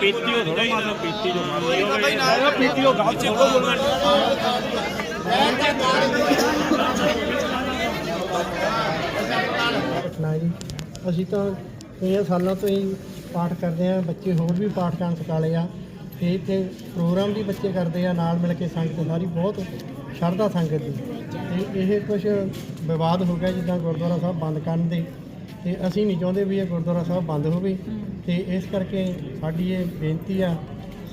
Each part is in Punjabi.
ਪੀਤੀਓ ਥੋੜਾ ਮਾਰਨਾ ਪੀਤੀ ਜੋ ਮਾਰਨਾ ਪੀਤੀਓ ਗਾਲ ਥੋੜਾ ਬੋਲਣਾ ਘਟਨਾ ਜੀ ਅਸੀਂ ਤਾਂ ਕਈਆਂ ਸਾਲਾਂ ਤੋਂ ਹੀ ਪਾਠ ਕਰਦੇ ਆ ਬੱਚੇ ਹੋਰ ਵੀ ਪਾਠ ਕਰਨ ਸਿਖਾਲੇ ਆ। ਤੇ ਇੱਥੇ ਪ੍ਰੋਗਰਾਮ ਵੀ ਬੱਚੇ ਕਰਦੇ ਆ, ਨਾਲ ਮਿਲ ਕੇ ਸੰਗਤ ਸਾਰੀ ਬਹੁਤ ਸ਼ਰਧਾ ਸੰਗਤ ਦੀ। ਤੇ ਇਹ ਕੁਝ ਵਿਵਾਦ ਹੋ ਗਿਆ ਜਿੱਦਾਂ ਗੁਰਦੁਆਰਾ ਸਾਹਿਬ ਬੰਦ ਕਰਨ ਦੇ। ਤੇ ਅਸੀਂ ਨਹੀਂ ਚਾਹੁੰਦੇ ਵੀ ਇਹ ਗੁਰਦੁਆਰਾ ਸਾਹਿਬ ਬੰਦ ਹੋਵੇ। ਤੇ ਇਸ ਕਰਕੇ ਸਾਡੀ ਇਹ ਬੇਨਤੀ ਆ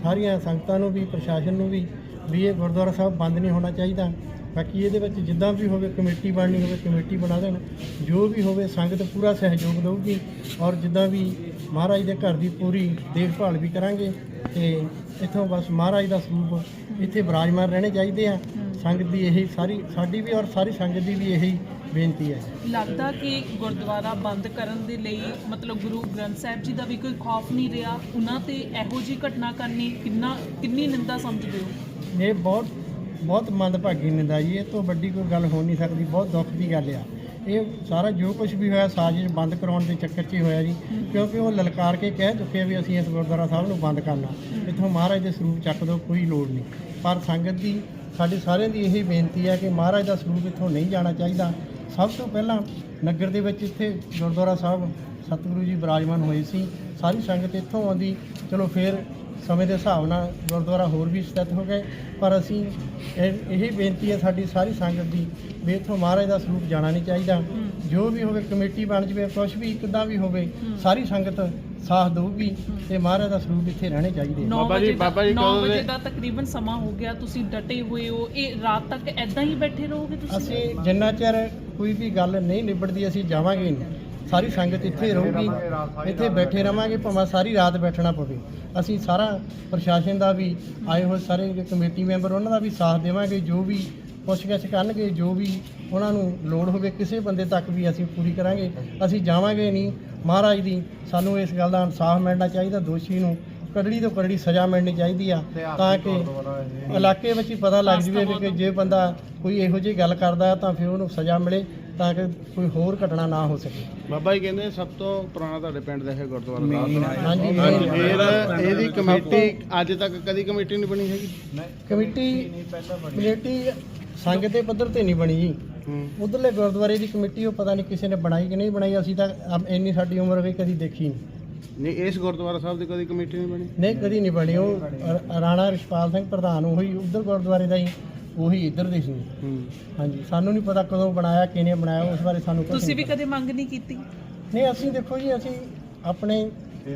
ਸਾਰੀਆਂ ਸੰਗਤਾਂ ਨੂੰ ਵੀ ਪ੍ਰਸ਼ਾਸਨ ਨੂੰ ਵੀ ਵੀ ਇਹ ਗੁਰਦੁਆਰਾ ਸਾਹਿਬ ਬੰਦ ਨਹੀਂ ਹੋਣਾ ਚਾਹੀਦਾ। ਬਾਕੀ ਇਹਦੇ ਵਿੱਚ ਜਿੱਦਾਂ ਵੀ ਹੋਵੇ ਕਮੇਟੀ ਬਣਨੀ ਹੋਵੇ ਕਮੇਟੀ ਬਣਾ ਦੇਣ। ਜੋ ਵੀ ਹੋਵੇ ਸੰਗਤ ਪੂਰਾ ਸਹਿਯੋਗ ਦੇਊਗੀ ਔਰ ਜਿੱਦਾਂ ਵੀ ਮਹਾਰਾਜ ਦੇ ਘਰ ਦੀ ਪੂਰੀ ਦੇਖਭਾਲ ਵੀ ਕਰਾਂਗੇ। ਤੇ ਇੱਥੋਂ ਬਸ ਮਹਾਰਾਜ ਦਾ ਸਰੂਪ ਇੱਥੇ ਵਿਰਾਜਮਾਨ ਰਹਿਣੇ ਚਾਹੀਦੇ ਆ। ਸੰਗਤ ਦੀ ਇਹੀ ਸਾਰੀ ਸਾਡੀ ਵੀ ਔਰ ਸਾਰੀ ਸੰਗਤ ਦੀ ਵੀ ਇਹੀ ਬੇਨਤੀ ਹੈ। ਲੱਗਦਾ ਕਿ ਗੁਰਦੁਆਰਾ ਬੰਦ ਕਰਨ ਦੇ ਲਈ ਮਤਲਬ ਗੁਰੂ ਗ੍ਰੰਥ ਸਾਹਿਬ ਜੀ ਦਾ ਵੀ ਕੋਈ ਖੌਫ ਨਹੀਂ ਰਿਹਾ? ਉਹਨਾਂ ਤੇ ਇਹੋ ਜੀ ਘਟਨਾ ਕਰਨੀ ਕਿੰਨਾ ਕਿੰਨੀ ਨਿੰਦਾ ਸਮਝਦੇ ਹੋ? ਇਹ ਬਹੁਤ ਬਹੁਤ ਮੰਦਭਾਗੀ ਨਿੰਦਾ ਜੀ। ਇਹ ਤੋਂ ਵੱਡੀ ਕੋਈ ਗੱਲ ਹੋ ਨਹੀਂ ਸਕਦੀ। ਬਹੁਤ ਦੁੱਖ ਦੀ ਗੱਲ ਆ। ਇਹ ਸਾਰਾ ਜੋ ਕੁਝ ਵੀ ਹੋਇਆ ਸਾਜ਼ਿਸ਼ ਬੰਦ ਕਰਾਉਣ ਦੇ ਚੱਕਰ 'ਚ ਹੀ ਹੋਇਆ ਜੀ। ਕਿਉਂਕਿ ਉਹ ਲਲਕਾਰ ਕੇ ਕਹਿ ਚੁੱਕੇ ਵੀ ਅਸੀਂ ਇਸ ਗੁਰਦੁਆਰਾ ਸਾਹਿਬ ਨੂੰ ਬੰਦ ਕਰਨਾ। ਇੱਥੋਂ ਮਹਾਰਾਜ ਦੇ ਸਰੂਪ ਚੱਕ ਦਿਓ ਕੋਈ ਲੋੜ ਨਹੀਂ। ਪਰ ਸੰਗਤ ਦੀ ਸਾਡੀ ਸਾਰਿਆਂ ਦੀ ਇਹੀ ਬੇਨਤੀ ਹੈ ਕਿ ਮਹਾਰਾਜ ਦਾ ਸਰੂਪ ਇੱਥੋਂ ਨਹੀਂ ਜਾਣਾ ਚਾਹੀਦਾ। ਸਭ ਤੋਂ ਪਹਿਲਾਂ ਨਗਰ ਦੇ ਵਿੱਚ ਇੱਥੇ ਗੁਰਦੁਆਰਾ ਸਾਹਿਬ ਸਤਿਗੁਰੂ ਜੀ ਬਿਰਾਜਮਾਨ ਹੋਏ ਸੀ। ਸਾਰੀ ਸੰਗਤ ਇੱਥੋਂ ਆਉਂਦੀ। ਚਲੋ ਫਿਰ ਸਮੇਂ ਦੇ ਹਿਸਾਬ ਨਾਲ ਗੁਰਦੁਆਰਾ ਹੋਰ ਵੀ ਸਥਿਤ ਹੋ ਗਏ। ਪਰ ਅਸੀਂ ਇਹ ਇਹ ਬੇਨਤੀ ਹੈ ਸਾਡੀ ਸਾਰੀ ਸੰਗਤ ਦੀ ਵੀ ਇੱਥੋਂ ਮਹਾਰਾਜ ਦਾ ਸਰੂਪ ਜਾਣਾ ਨਹੀਂ ਚਾਹੀਦਾ। ਜੋ ਵੀ ਹੋਵੇ ਕਮੇਟੀ ਬਣ ਜਵੇ ਕੁਛ ਵੀ ਕਿੱਦਾਂ ਵੀ ਹੋਵੇ ਸਾਰੀ ਸੰਗਤ ਸਾਥ ਦੇਊਗੀ ਤੇ ਮਹਾਰਾਜ ਦਾ ਸਰੂਪ ਇੱਥੇ ਰਹਿਣੇ ਚਾਹੀਦੇ ਆ। 9 ਬਾਬਾ ਜੀ- ਬਾਬਾ ਜੀ 9 ਕਦੋਂ ਵਜੇ ਦਾ ਤਕਰੀਬਨ ਸਮਾਂ ਹੋ ਗਿਆ ਤੁਸੀਂ ਡਟੇ ਹੋਏ ਹੋ। ਇਹ ਰਾਤ ਤੱਕ ਐਦਾਂ ਹੀ ਬੈਠੇ ਰਹੋਗੇ ਤੁਸੀਂ? ਅਸੀਂ ਜਿੰਨਾ ਚਿਰ ਕੋਈ ਵੀ ਗੱਲ ਨਹੀਂ ਨਿਬੜਦੀ ਅਸੀਂ ਜਾਵਾਂਗੇ ਨਹੀਂ। ਸਾਰੀ ਸੰਗਤ ਇੱਥੇ ਰਹੂਗੀ, ਇੱਥੇ ਬੈਠੇ ਰਵਾਂਗੇ, ਭਾਵੇਂ ਸਾਰੀ ਰਾਤ ਬੈਠਣਾ ਪਵੇ। ਅਸੀਂ ਸਾਰਾ ਪ੍ਰਸ਼ਾਸਨ ਦਾ ਵੀ, ਆਏ ਹੋਏ ਸਾਰੇ ਕਮੇਟੀ ਮੈਂਬਰ, ਉਹਨਾਂ ਦਾ ਵੀ ਸਾਥ ਦੇਵਾਂਗੇ, ਜੋ ਵੀ ਪੁੱਛਗਿੱਛ ਕਰਨਗੇ, ਜੋ ਵੀ ਉਹਨਾਂ ਨੂੰ ਲੋੜ ਹੋਵੇ, ਕਿਸੇ ਬੰਦੇ ਤੱਕ ਵੀ ਅਸੀਂ ਪੂਰੀ ਕਰਾਂਗੇ। ਅਸੀਂ ਜਾਵਾਂਗੇ ਨਹੀਂ। ਮਹਾਰਾਜ ਦੀ ਸਾਨੂੰ ਇਸ ਗੱਲ ਦਾ ਇਨਸਾਫ ਮਿਲਣਾ ਚਾਹੀਦਾ, ਦੋਸ਼ੀ ਨੂੰ ਕੜੜੀ ਤੋਂ ਕੜੜੀ ਸਜ਼ਾ ਮਿਲਣੀ ਚਾਹੀਦੀ ਆ, ਤਾਂ ਕਿ ਇਲਾਕੇ ਵਿੱਚ ਹੀ ਪਤਾ ਲੱਗ ਜਵੇ ਵੀ ਕਿ ਜੇ ਬੰਦਾ ਕੋਈ ਇਹੋ ਜਿਹੀ ਗੱਲ ਕਰਦਾ ਤਾਂ ਫਿਰ ਉਹਨੂੰ ਸਜ਼ਾ ਮਿਲੇ। ਤਾਂ ਕਿ ਕੋਈ ਹੋਰ ਘਟਨਾ ਨਾ ਹੋ ਸਕੇ। ਬਾਬਾ ਜੀ ਕਹਿੰਦੇ ਸਭ ਤੋਂ ਪੁਰਾਣਾ ਤੁਹਾਡੇ ਪਿੰਡ ਦਾ ਇਹ ਗੁਰਦੁਆਰਾ ਸਾਹਿਬ ਹਾਂਜੀ ਫਿਰ ਇਹਦੀ ਕਮੇਟੀ ਅੱਜ ਤੱਕ ਕਦੀ ਕਮੇਟੀ ਨਹੀਂ ਬਣੀ ਹੈਗੀ? ਕਮੇਟੀ ਕਮੇਟੀ ਸੰਗਤ ਦੇ ਪੱਧਰ ਤੇ ਨਹੀਂ ਬਣੀ ਜੀ। ਉਧਰਲੇ ਗੁਰਦੁਆਰੇ ਦੀ ਕਮੇਟੀ ਉਹ ਪਤਾ ਨਹੀਂ ਕਿਸੇ ਨੇ ਬਣਾਈ ਕਿ ਨਹੀਂ ਬਣਾਈ ਅਸੀਂ ਤਾਂ ਇੰਨੀ ਸਾਡੀ ਉਮਰ ਹੋਈ ਕਦੀ ਦੇਖੀ ਨਹੀਂ। ਨਹੀਂ ਇਸ ਗੁਰਦੁਆਰਾ ਸਾਹਿਬ ਦੀ ਕਦੀ ਕਮੇਟੀ ਨਹੀਂ ਬਣੀ? ਨਹੀਂ ਕਦੀ ਨਹੀਂ ਬਣੀ। ਉਹ ਰ- ਰਾਣਾ ਰਿਸ਼ਪਾਲ ਸਿੰਘ ਪ੍ਰਧਾਨ ਉਹੀ ਉਧਰ ਗੁਰਦੁਆਰੇ ਦਾ ਹੀ ਉਹੀ ਇੱਧਰ ਦੇ ਸੀ। ਹੂੰ। ਹਾਂਜੀ ਸਾਨੂੰ ਨਹੀਂ ਪਤਾ ਕਦੋਂ ਬਣਾਇਆ ਕਿਹਨੇ ਬਣਾਇਆ ਉਸ ਬਾਰੇ ਸਾਨੂੰ ਤੁਸੀਂ ਵੀ ਕਦੇ ਮੰਗ ਨਹੀਂ ਕੀਤੀ? ਨਹੀਂ ਅਸੀਂ ਦੇਖੋ ਜੀ ਅਸੀਂ ਆਪਣੇ